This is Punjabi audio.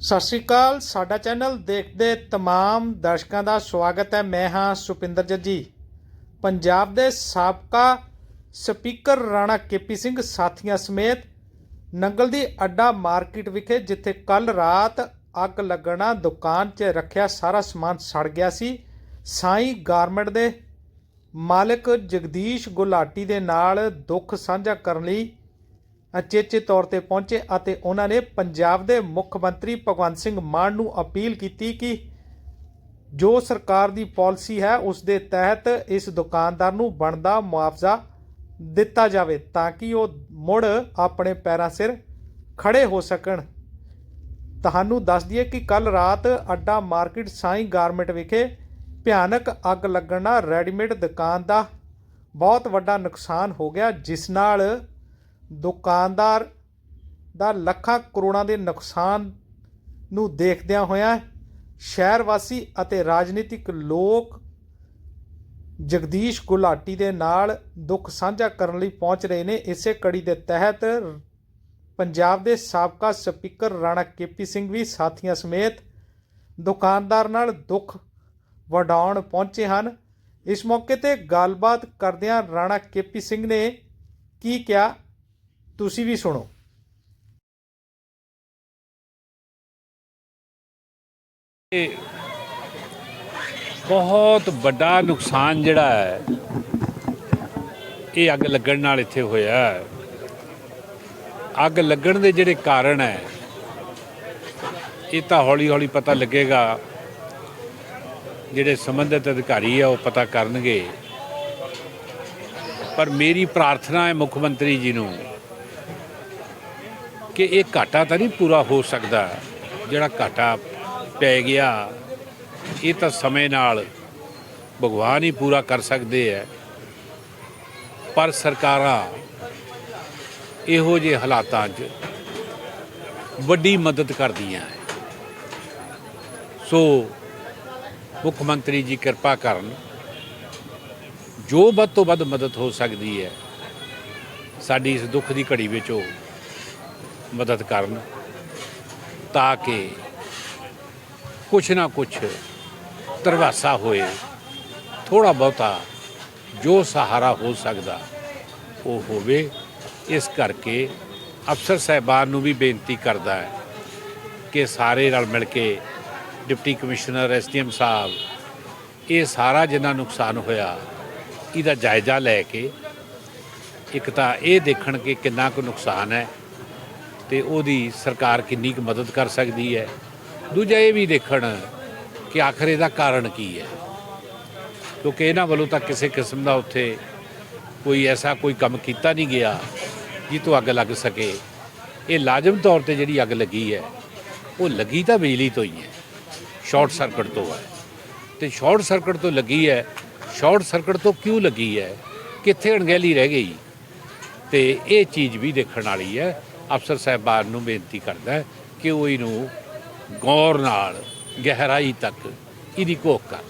ਸਤਿ ਸ਼੍ਰੀ ਅਕਾਲ, ਸਾਡਾ ਚੈਨਲ ਦੇਖਦੇ ਤਮਾਮ ਦਰਸ਼ਕਾਂ ਦਾ ਸਵਾਗਤ ਹੈ। ਮੈਂ ਹਾਂ ਸੁਪਿੰਦਰ ਜੱਜੀ। ਪੰਜਾਬ ਦੇ ਸਾਬਕਾ ਸਪੀਕਰ ਰਾਣਾ ਕੇਪੀ ਸਿੰਘ ਸਾਥੀਆਂ ਸਮੇਤ ਨੰਗਲ ਦੀ ਅੱਡਾ ਮਾਰਕੀਟ ਵਿਖੇ ਜਿੱਥੇ ਕੱਲ ਰਾਤ ਅੱਗ ਲੱਗਣਾ ਦੁਕਾਨ 'ਚ ਰੱਖਿਆ ਸਾਰਾ ਸਮਾਨ ਸੜ ਗਿਆ ਸੀ, ਸਾਈ ਗਾਰਮੈਂਟ ਦੇ ਮਾਲਕ ਜਗਦੀਸ਼ ਗੁਲਾਟੀ ਦੇ ਨਾਲ ਦੁੱਖ ਸਾਂਝਾ ਕਰਨ ਲਈ ਅਚੇਚੇ ਤੌਰ ਤੇ ਪਹੁੰਚੇ ਅਤੇ ਉਹਨਾਂ ਨੇ ਪੰਜਾਬ ਦੇ ਮੁੱਖ ਮੰਤਰੀ ਭਗਵੰਤ ਸਿੰਘ ਮਾਨ ਨੂੰ ਅਪੀਲ ਕੀਤੀ ਕਿ ਜੋ ਸਰਕਾਰ ਦੀ ਪਾਲਿਸੀ ਹੈ, ਉਸ ਦੇ ਤਹਿਤ ਇਸ ਦੁਕਾਨਦਾਰ ਨੂੰ ਬਣਦਾ ਮੁਆਵਜ਼ਾ ਦਿੱਤਾ ਜਾਵੇ ਤਾਂ ਕਿ ਉਹ ਮੁੜ ਆਪਣੇ ਪੈਰਾਂ ਸਿਰ ਖੜੇ ਹੋ ਸਕਣ। ਤੁਹਾਨੂੰ ਦੱਸ ਦਈਏ ਕਿ ਕੱਲ ਰਾਤ ਅੱਡਾ ਮਾਰਕੀਟ ਸਾਈ ਗਾਰਮੈਂਟ ਵਿਖੇ ਭਿਆਨਕ ਅੱਗ ਲੱਗਣ ਨਾਲ ਰੈਡੀਮੇਡ ਦੁਕਾਨ ਦਾ ਬਹੁਤ ਵੱਡਾ ਨੁਕਸਾਨ ਹੋ ਗਿਆ, ਜਿਸ ਨਾਲ ਦੁਕਾਨਦਾਰ ਦਾ ਲੱਖਾਂ ਕਰੋੜਾਂ ਦੇ ਨੁਕਸਾਨ ਨੂੰ ਦੇਖਦਿਆਂ ਹੋਇਆਂ ਸ਼ਹਿਰ ਵਾਸੀ ਅਤੇ ਰਾਜਨੀਤਿਕ ਲੋਕ ਜਗਦੀਸ਼ ਗੁਲਾਟੀ ਦੇ ਨਾਲ ਦੁੱਖ ਸਾਂਝਾ ਕਰਨ ਲਈ ਪਹੁੰਚ ਰਹੇ ਨੇ। ਇਸੇ ਕੜੀ ਦੇ ਤਹਿਤ ਪੰਜਾਬ ਦੇ ਸਾਬਕਾ ਸਪੀਕਰ ਰਾਣਾ ਕੇਪੀ ਸਿੰਘ ਵੀ ਸਾਥੀਆਂ ਸਮੇਤ ਦੁਕਾਨਦਾਰ ਨਾਲ ਦੁੱਖ ਵਡਾਉਣ ਪਹੁੰਚੇ ਹਨ। ਇਸ ਮੌਕੇ ਤੇ ਗੱਲਬਾਤ ਕਰਦਿਆਂ ਰਾਣਾ ਕੇਪੀ ਸਿੰਘ ਨੇ ਕੀ ਕਿਹਾ? ਤੁਸੀਂ ਵੀ ਸੁਣੋ। ਬਹੁਤ ਵੱਡਾ ਨੁਕਸਾਨ ਜਿਹੜਾ ਹੈ, ਇਹ ਅੱਗ ਲੱਗਣ ਨਾਲ ਇੱਥੇ ਹੋਇਆ ਹੈ। ਅੱਗ ਲੱਗਣ ਦੇ ਜਿਹੜੇ ਕਾਰਨ ਹੈ, ਇਹ ਤਾਂ ਹੌਲੀ ਹੌਲੀ ਪਤਾ ਲੱਗੇਗਾ। ਜਿਹੜੇ ਸੰਬੰਧਿਤ ਅਧਿਕਾਰੀ ਆ, ਉਹ ਪਤਾ ਕਰਨਗੇ। ਪਰ ਮੇਰੀ ਪ੍ਰਾਰਥਨਾ ਹੈ ਮੁੱਖ ਮੰਤਰੀ ਜੀ ਨੂੰ ਕਿ ਇਹ ਘਾਟਾ ਤਾਂ ਨਹੀਂ ਪੂਰਾ ਹੋ ਸਕਦਾ, ਜਿਹੜਾ ਘਾਟਾ ਪੈ ਗਿਆ, ਇਹ ਤਾਂ ਸਮੇਂ ਨਾਲ ਭਗਵਾਨ ਹੀ ਪੂਰਾ ਕਰ ਸਕਦੇ ਹੈ। ਪਰ ਸਰਕਾਰਾਂ ਇਹੋ ਜਿਹੇ ਹਾਲਾਤਾਂ 'ਚ ਵੱਡੀ ਮਦਦ ਕਰਦੀਆਂ ਹੈ। ਸੋ ਮੁੱਖ ਮੰਤਰੀ ਜੀ ਕਿਰਪਾ ਕਰਨ, ਜੋ ਵੱਧ ਤੋਂ ਵੱਧ ਮਦਦ ਹੋ ਸਕਦੀ ਹੈ, ਸਾਡੀ ਇਸ ਦੁੱਖ ਦੀ ਘੜੀ ਵਿੱਚ ਉਹ ਮਦਦ ਕਰਨ ਤਾਂ ਕਿ ਕੁਛ ਨਾ ਕੁਛ ਤਰਵਾਸਾ ਹੋਏ ਥੋੜਾ ਬਹੁਤਾ ਜੋ ਸਹਾਰਾ ਹੋ ਸਕਦਾ ਉਹ ਹੋਵੇ। ਇਸ ਕਰਕੇ ਅਫਸਰ ਸਾਹਿਬਾਨ ਨੂੰ ਵੀ ਬੇਨਤੀ ਕਰਦਾ ਹੈ ਕਿ ਸਾਰੇ ਰਲ ਮਿਲ ਕੇ ਡਿਪਟੀ ਕਮਿਸ਼ਨਰ ਐਸਡੀਐਮ ਸਾਹਿਬ, ਇਹ ਸਾਰਾ ਜਿੰਨਾ ਨੁਕਸਾਨ ਹੋਇਆ, ਇਹਦਾ ਜਾਇਜ਼ਾ ਲੈ ਕੇ ਇੱਕ ਤਾਂ ਇਹ ਦੇਖਣ ਕਿ ਕਿੰਨਾ ਕੁ ਨੁਕਸਾਨ ਹੈ। ਤੇ ਉਹਦੀ ਸਰਕਾਰ ਕਿੰਨੀ ਕੁ ਮਦਦ ਕਰ ਸਕਦੀ ਹੈ? ਦੂਜਾ ਇਹ ਵੀ ਦੇਖਣ ਕਿ ਆਖਰ ਇਹਦਾ ਕਾਰਨ ਕੀ ਹੈ। ਕਿਉਂਕਿ ਇਹਨਾਂ ਵੱਲੋਂ ਤਾਂ ਕਿਸੇ ਕਿਸਮ ਦਾ ਉੱਥੇ ਕੋਈ ਐਸਾ ਕੋਈ ਕੰਮ ਕੀਤਾ ਨਹੀਂ ਗਿਆ ਜਿਹ ਤੋਂ ਅੱਗ ਲੱਗ ਸਕੇ। ਇਹ ਲਾਜ਼ਮ ਤੌਰ ਤੇ ਜਿਹੜੀ ਅੱਗ ਲੱਗੀ ਹੈ, ਉਹ ਲੱਗੀ ਤਾਂ ਬਿਜਲੀ ਤੋਂ ਹੀ ਹੈ, ਸ਼ਾਰਟ ਸਰਕਟ ਤੋਂ ਹੈ। ਤੇ ਸ਼ਾਰਟ ਸਰਕਟ ਤੋਂ ਲੱਗੀ ਹੈ, ਸ਼ਾਰਟ ਸਰਕਟ ਤੋਂ ਕਿਉਂ ਲੱਗੀ ਹੈ? ਕਿੱਥੇ ਅਣਗਹਿਲੀ ਰਹਿ ਗਈ? ਤੇ ਇਹ ਚੀਜ਼ ਵੀ ਦੇਖਣ ਵਾਲੀ ਹੈ ਅਫਸਰ ਸਾਹਿਬਾਨ ਨੂੰ ਬੇਨਤੀ ਕਰਦਾ ਕਿ ਉਹ ਇਹਨੂੰ ਗੌਰ ਨਾਲ, ਗਹਿਰਾਈ ਤੱਕ ਇਹਦੀ ਘੋਖ ਕਰ।